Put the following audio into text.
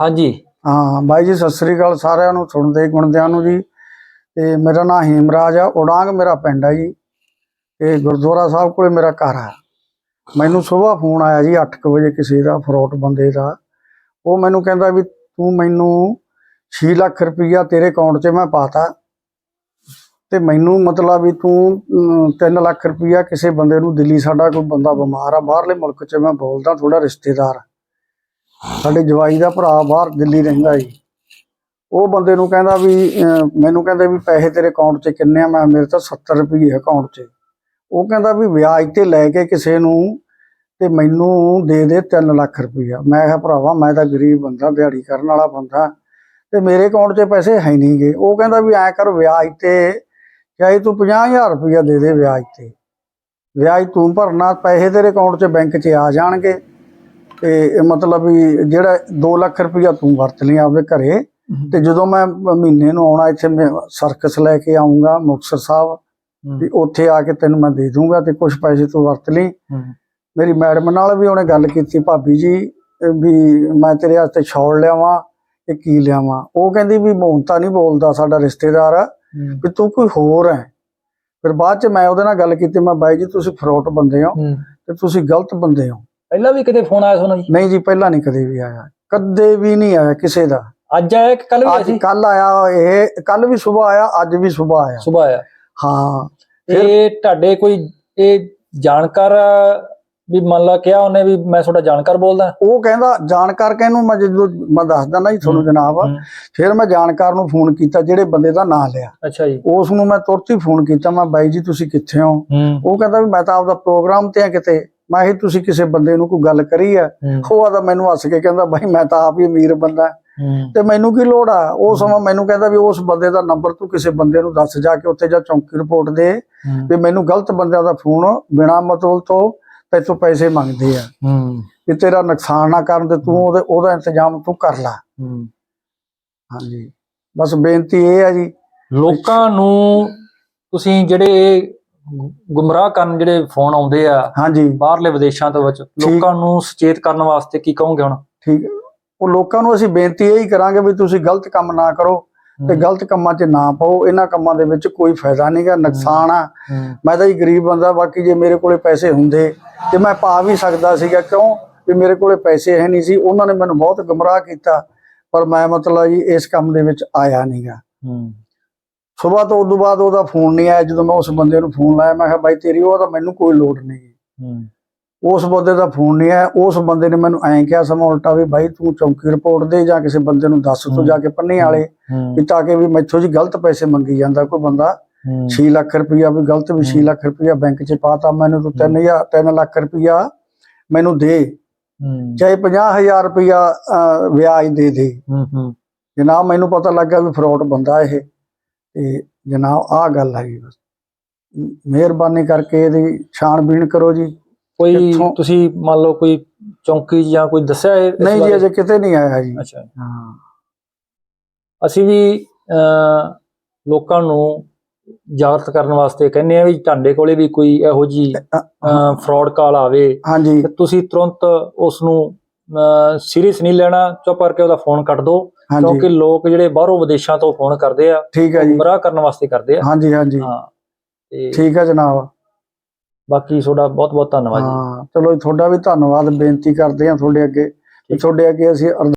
ਹਾਂਜੀ। ਹਾਂ, ਬਾਈ ਜੀ, ਸਤਿ ਸ੍ਰੀ ਅਕਾਲ ਸਾਰਿਆਂ ਨੂੰ, ਸੁਣਦੇ ਗੁਣਦਿਆਂ ਨੂੰ ਜੀ। ਤੇ ਮੇਰਾ ਨਾਮ ਹੀਮਰਾਜ ਆ, ਉਡਾਂਗ ਮੇਰਾ ਪਿੰਡ ਆ ਜੀ। ਤੇ ਗੁਰਦੁਆਰਾ ਸਾਹਿਬ ਕੋਲੇ ਮੇਰਾ ਘਰ ਆ। ਮੈਨੂੰ ਸਵੇਰ ਫੋਨ ਆਇਆ ਜੀ 8:00 ਵਜੇ ਕਿਸੇ ਦਾ, ਫਰੋਟ ਬੰਦੇ ਦਾ। ਉਹ ਮੈਨੂੰ ਕਹਿੰਦਾ ਵੀ ਤੂੰ ਮੈਨੂੰ 6 ਲੱਖ ਰੁਪਈਆ ਤੇਰੇ ਅਕਾਊਂਟ 'ਚ ਮੈਂ ਪਾਤਾ। ਤੇ ਮੈਨੂੰ ਮਤਲਬ ਵੀ ਤੂੰ 3 ਲੱਖ ਰੁਪਈਆ ਕਿਸੇ ਬੰਦੇ ਨੂੰ ਦਿੱਲੀ, ਸਾਡਾ ਕੋਈ ਬੰਦਾ ਬਿਮਾਰ ਆ, ਬਾਹਰਲੇ ਮੁਲਕ 'ਚ ਮੈਂ ਬੋਲਦਾ ਥੋੜਾ ਰਿਸ਼ਤੇਦਾਰ। ਸਾਡੇ ਜਵਾਈ ਦਾ ਭਰਾ ਬਾਹਰ ਦਿੱਲੀ ਰਹਿੰਦਾ ਸੀ। ਉਹ ਬੰਦੇ ਨੂੰ ਕਹਿੰਦਾ ਵੀ ਮੈਨੂੰ ਕਹਿੰਦੇ ਵੀ ਪੈਸੇ ਤੇਰੇ ਅਕਾਊਂਟ 'ਚ ਕਿੰਨੇ ਆ? ਮੈਂ ਮੇਰੇ ਤਾਂ 70 ਰੁਪਏ ਅਕਾਊਂਟ 'ਚ। ਉਹ ਕਹਿੰਦਾ ਵੀ ਵਿਆਜ ਤੇ ਲੈ ਕੇ ਕਿਸੇ ਨੂੰ ਤੇ ਮੈਨੂੰ ਦੇ ਦੇ 3 ਲੱਖ ਰੁਪਈਆ ਮੈਂ ਕਿਹਾ, ਭਰਾਵਾ, ਮੈਂ ਤਾਂ ਗਰੀਬ ਬੰਦਾ, ਦਿਹਾੜੀ ਕਰਨ ਵਾਲਾ ਬੰਦਾ। ਤੇ ਮੇਰੇ ਅਕਾਊਂਟ 'ਚ ਪੈਸੇ ਹੈ ਨਹੀਂਗੇ ਉਹ ਕਹਿੰਦਾ ਵੀ ਐ ਕਰ, ਵਿਆਜ ਤੇ ਚਾਹੇ ਤੂੰ 50000 ਰੁਪਈਆ ਦੇ ਦੇ ਵਿਆਜ ਤੇ। ਵਿਆਜ ਤੂੰ ਭਰਨਾ, ਪੈਸੇ ਤੇਰੇ ਅਕਾਊਂਟ 'ਚ ਬੈਂਕ 'ਚ ਆ ਜਾਣਗੇ। ਤੇ ਇਹ ਮਤਲਬ ਵੀ ਜਿਹੜਾ 2 ਲੱਖ ਰੁਪਈਆ ਤੂੰ ਵਰਤ ਲਈ ਆਪਦੇ ਘਰੇ ਤੇ ਜਦੋਂ ਮੈਂ ਮਹੀਨੇ ਨੂੰ ਆਉਣਾ ਇੱਥੇ ਮੈਂ ਸਰਕਸ ਲੈ ਕੇ ਆਉਂਗਾ ਮੁਕਤਸਰ ਸਾਹਿਬ ਵੀ ਉੱਥੇ ਆ ਕੇ ਤੈਨੂੰ ਮੈਂ ਦੇ ਦੂੰਗਾ ਤੇ ਕੁਝ ਪੈਸੇ ਤੂੰ ਵਰਤ ਲਈ। ਮੇਰੀ ਮੈਡਮ ਨਾਲ ਵੀ ਉਹਨੇ ਗੱਲ ਕੀਤੀ ਭਾਬੀ ਜੀ ਵੀ ਮੈਂ ਤੇਰੇ ਵਾਸਤੇ ਛੋੜ ਲਿਆਵਾਂ ਤੇ ਕੀ ਲਿਆਵਾਂ? ਉਹ ਕਹਿੰਦੀ ਵੀ ਮੋਹਨ ਤਾਂ ਨਹੀਂ ਬੋਲਦਾ ਸਾਡਾ ਰਿਸ਼ਤੇਦਾਰ ਆ ਵੀ ਤੂੰ ਕੋਈ ਹੋਰ ਹੈ। ਫਿਰ ਬਾਅਦ ਚ ਮੈਂ ਉਹਦੇ ਨਾਲ ਗੱਲ ਕੀਤੀ ਮੈਂ ਬਾਈ ਜੀ ਤੁਸੀਂ ਫਰੋਟ ਬੰਦੇ ਹੋ ਤੇ ਤੁਸੀਂ ਗਲਤ ਬੰਦੇ ਹੋ। ਪਹਿਲਾਂ ਵੀ ਕਿਤੇ ਫੋਨ ਆਇਆ ਤੁਹਾਨੂੰ ਜੀ? ਨਹੀਂ ਜੀ ਪਹਿਲਾਂ ਨਹੀਂ ਕਦੇ ਵੀ ਆਇਆ। ਕਦੇ ਵੀ ਨਹੀਂ ਆਇਆ ਕਿਸੇ ਦਾ। ਅੱਜ ਆਇਆ ਕਿ ਕੱਲ ਵੀ ਆਇਆ ਅੱਜ ਸੀ? ਕੱਲ ਆਇਆ ਇਹ ਕੱਲ ਵੀ ਸਵੇਰ ਆਇਆ ਅੱਜ ਵੀ ਸਵੇਰ ਆਇਆ। ਸਵੇਰ ਆਇਆ। ਹਾਂ। ਫਿਰ- ਇਹ ਤੁਹਾਡੇ ਕੋਈ ਇਹ ਜਾਣਕਾਰ ਵੀ ਮੰਨ ਲਾ ਕਿਹਾ ਉਹਨੇ ਵੀ ਮੈਂ ਤੁਹਾਡਾ ਜਾਣਕਾਰ ਬੋਲਦਾ? ਉਹ ਕਹਿੰਦਾ ਜਾਣਕਾਰ ਕਹਿੰਨੂੰ ਮੈਂ ਜਦੋਂ ਮੈਂ ਦੱਸਦਾ ਨਾ ਜੀ ਤੁਹਾਨੂੰ ਜਨਾਬ। ਫਿਰ ਮੈਂ ਜਾਣਕਾਰ ਨੂੰ ਫੋਨ ਕੀਤਾ ਜਿਹੜੇ ਬੰਦੇ ਦਾ ਨਾਂ ਲਿਆ। ਅੱਛਾ ਜੀ। ਉਸ ਨੂੰ ਮੈਂ ਤੁਰਤ ਹੀ ਫੋਨ ਕੀਤਾ ਮੈਂ ਬਾਈ ਜੀ ਤੁਸੀਂ ਕਿੱਥੇ ਹੂੰ? ਉਹ ਕਹਿੰਦਾ ਵੀ ਮੈਂ ਤਾਂ ਆਪਦਾ ਪ੍ਰੋਗਰਾਮ ਤੇ ਆ ਕਿਤੇ। ਮੈਂ ਇਹ ਤੁਸੀਂ ਕਿਸੇ ਬੰਦੇ ਨੂੰ ਕੋਈ ਗੱਲ ਕਰੀ ਆ? ਉਹ ਆਦਾ ਮੈਨੂੰ ਹੱਸ ਕੇ ਕਹਿੰਦਾ ਬਾਈ ਮੈਂ ਤਾਂ ਆਪ ਹੀ ਅਮੀਰ ਬੰਦਾ ਤੇ ਮੈਨੂੰ ਕੀ ਲੋੜ ਆ? ਉਹ ਸਮਾਂ ਮੈਨੂੰ ਕਹਿੰਦਾ ਵੀ ਉਸ ਬੰਦੇ ਦਾ ਨੰਬਰ ਤੂੰ ਕਿਸੇ ਬੰਦੇ ਨੂੰ ਦੱਸ ਜਾ ਕੇ ਉੱਥੇ ਜਾ ਚੌਂਕੀ ਰਿਪੋਰਟ ਦੇ ਵੀ ਮੈਨੂੰ ਗਲਤ ਬੰਦਿਆਂ ਦਾ ਫੋਨ ਬਿਨਾ ਮਤਲਬ ਤੋਂ ਤੇਤੋਂ ਪੈਸੇ ਮੰਗਦੇ ਆ। ਵੀ ਤੇਰਾ ਨੁਕਸਾਨ ਨਾ ਕਰਨ ਤੇ ਤੂੰ ਉਹਦੇ ਉਹਦਾ ਇੰਤਜ਼ਾਮ ਤੂੰ ਕਰ ਲੈ। ਹਾਂਜੀ। ਬਸ ਬੇਨਤੀ ਇਹ ਹੈ ਜੀ। ਲੋਕਾਂ ਨੂੰ ਤੁਸੀਂ ਜਿਹੜੇ ਗੁੰਮਰਾਹ ਕਰਨ ਜਿਹੜੇ ਫੋਨ ਆਉਂਦੇ ਆ ਹਾਂਜੀ। ਬਾਹਰਲੇ ਵਿਦੇਸ਼ਾਂ ਤੋਂ ਵਿੱਚ ਲੋਕਾਂ ਨੂੰ ਸੁਚੇਤ ਕਰਨ ਵਾਸਤੇ ਕੀ ਕਹੋਗੇ ਹੁਣ? ਠੀਕ। ਉਹ ਲੋਕਾਂ ਨੂੰ ਅਸੀਂ ਬੇਨਤੀ ਇਹ ਹੀ ਕਰਾਂਗੇ ਵੀ ਤੁਸੀਂ ਗਲਤ ਕੰਮ ਨਾ ਕਰੋ ਤੇ ਗਲਤ ਕੰਮਾਂ 'ਚ ਨਾ ਪਾਓ। ਇਹਨਾਂ ਕੰਮਾਂ ਦੇ ਵਿੱਚ ਕੋਈ ਫਾਇਦਾ ਨਹੀਂਗਾ ਨੁਕਸਾਨ ਆ। ਮੈਂ ਤਾਂ ਹੀ ਗਰੀਬ ਬੰਦਾ ਬਾਕੀ ਜੇ ਮੇਰੇ ਕੋਲੇ ਪੈਸੇ ਹੁੰਦੇ ਤੇ ਮੈਂ ਪਾ ਵੀ ਸਕਦਾ ਸੀਗਾ। ਕਿਉਂ? ਵੀ ਮੇਰੇ ਕੋਲੇ ਪੈਸੇ ਹੈ ਨਹੀਂ ਸੀ। ਉਹਨਾਂ ਨੇ ਮੈਨੂੰ ਬਹੁਤ ਗੁੰਮਰਾਹ ਕੀਤਾ। ਪਰ ਮੈਂ ਮਤਲਬ ਜੀ ਇਸ ਕੰਮ ਦੇ ਵਿੱਚ ਆਇਆ ਨਹੀਂਗਾ ਹੂੰ। ਸਵੇਰ ਤੋਂ ਉਦੋਂ ਬਾਅਦ ਉਹਦਾ ਫੋਨ ਨਹੀਂ ਆਇਆ ਜਦੋਂ ਮੈਂ ਉਸ ਬੰਦੇ ਨੂੰ ਫੋਨ ਲਾਇਆ ਮੈਂ ਕਿਹਾ ਬਾਈ ਤੇਰੀ ਉਹ ਤਾਂ ਮੈਨੂੰ ਕੋਈ ਲੋੜ ਨਹੀਂ ਹੂੰ। ਉਸ ਬੰਦੇ ਦਾ ਫੋਨ ਨਹੀਂ ਆਇਆ ਉਸ ਬੰਦੇ ਨੇ ਮੈਨੂੰ ਐਂ ਕਿਹਾ ਸਮਾਂ ਉਲਟਾ ਵੀ ਬਾਈ ਤੂੰ ਚੌਂਕੀ ਰਿਪੋਰਟ ਦੇ ਜਾਂ ਕਿਸੇ ਬੰਦੇ ਨੂੰ ਦੱਸ ਤੂੰ। ਜਾ ਕੇ ਪੰਨੇ ਵਾਲੇ ਵੀ ਤਾਂ ਕਿ ਵੀ ਮੈਥੋਂ ਜੀ ਗਲਤ ਪੈਸੇ ਮੰਗੀ ਜਾਂਦਾ ਕੋਈ ਬੰਦਾ। ਹੂੰ। 6 ਲੱਖ ਰੁਪਈਆ ਵੀ ਗਲਤ ਵੀ 6 ਹੂੰ। ਲੱਖ ਰੁਪਈਆ ਬੈਂਕ 'ਚ ਪਾਤਾ ਮੈਨੂੰ ਤੂੰ 3000 3 ਲੱਖ ਰੁਪਈਆ ਮੈਨੂੰ ਦੇ। ਚਾਹੇ 50000 ਰੁਪਈਆ ਅਹ, ਵਿਆਜ ਦੇ ਦੇ। ਹੂੰ ਹੂੰ। ਜਨਾਬ ਮੈਨੂੰ ਪਤਾ ਲੱਗਾ ਵੀ ਫਰਾਡ ਬੰਦਾ ਇਹ। ਤੇ ਜਨਾਬ ਆਹ ਗੱਲ ਹੈ ਜੀ ਬਸ। ਮਿਹਰਬਾਨੀ ਕਰਕੇ ਇਹਦੀ ਛਾਣਬੀਣ ਕਰੋ ਜੀ। ਕੋਈ ਕਿੱਥੋਂ- ਤੁਸੀਂ ਮੰਨ ਲਓ ਕੋਈ ਚੌਂਕੀ ਜਾਂ ਕੋਈ ਦੱਸਿਆ ਇਹ- ਇਸ ਨਹੀਂ ਜੀ ਬਾਰੇ? ਅਜੇ ਕਿਤੇ ਨਹੀਂ ਆਇਆ ਜੀ। ਅੱਛਾ। ਹਾਂ। ਅਸੀਂ ਵੀ ਅਹ, ਲੋਕਾਂ ਨੂੰ ਜਾਗਰਤ ਕਰਨ ਵਾਸਤੇ ਕਹਿੰਦੇ ਆ ਵੀ ਤੁਹਾਡੇ ਕੋਲੇ ਵੀ ਕੋਈ ਇਹੋ ਜੀ ਅ- ਫਰਾਡ ਕਾਲ ਆਵੇ। ਹਾਂਜੀ ਤੇ ਤੁਸੀਂ ਤੁਰੰਤ ਉਸ ਨੂੰ ਸੀਰੀਅਸ ਨਹੀਂ ਲੈਣਾ ਚੁੱਪ ਕਰਕੇ ਉਹਦਾ ਫੋਨ ਕੱਟ ਦਿਓ। ਕਿਉਂਕਿ ਲੋਕ ਜਿਹੜੇ ਬਾਹਰੋਂ ਵਿਦੇਸ਼ਾਂ ਤੋਂ ਫੋਨ ਕਰਦੇ ਆ ਠੀਕ ਹੈ ਜੀ। ਗੁੰਮਰਾਹ ਕਰਨ ਵਾਸਤੇ ਕਰਦੇ ਆ। ਹਾਂਜੀ ਹਾਂਜੀ। ਹਾਂ ਤੇ ਠੀਕ ਹੈ ਜਨਾਬ। ਬਾਕੀ ਤੁਹਾਡਾ ਬਹੁਤ ਬਹੁਤ ਧੰਨਵਾਦ ਜੀ। ਹਾਂ ਚਲੋ ਜੀ, ਤੁਹਾਡਾ ਵੀ ਧੰਨਵਾਦ ਬੇਨਤੀ ਕਰਦੇ ਹਾਂ ਤੁਹਾਡੇ ਅੱਗੇ। ਤੁਹਾਡੇ ਅੱਗੇ ਅਸੀਂ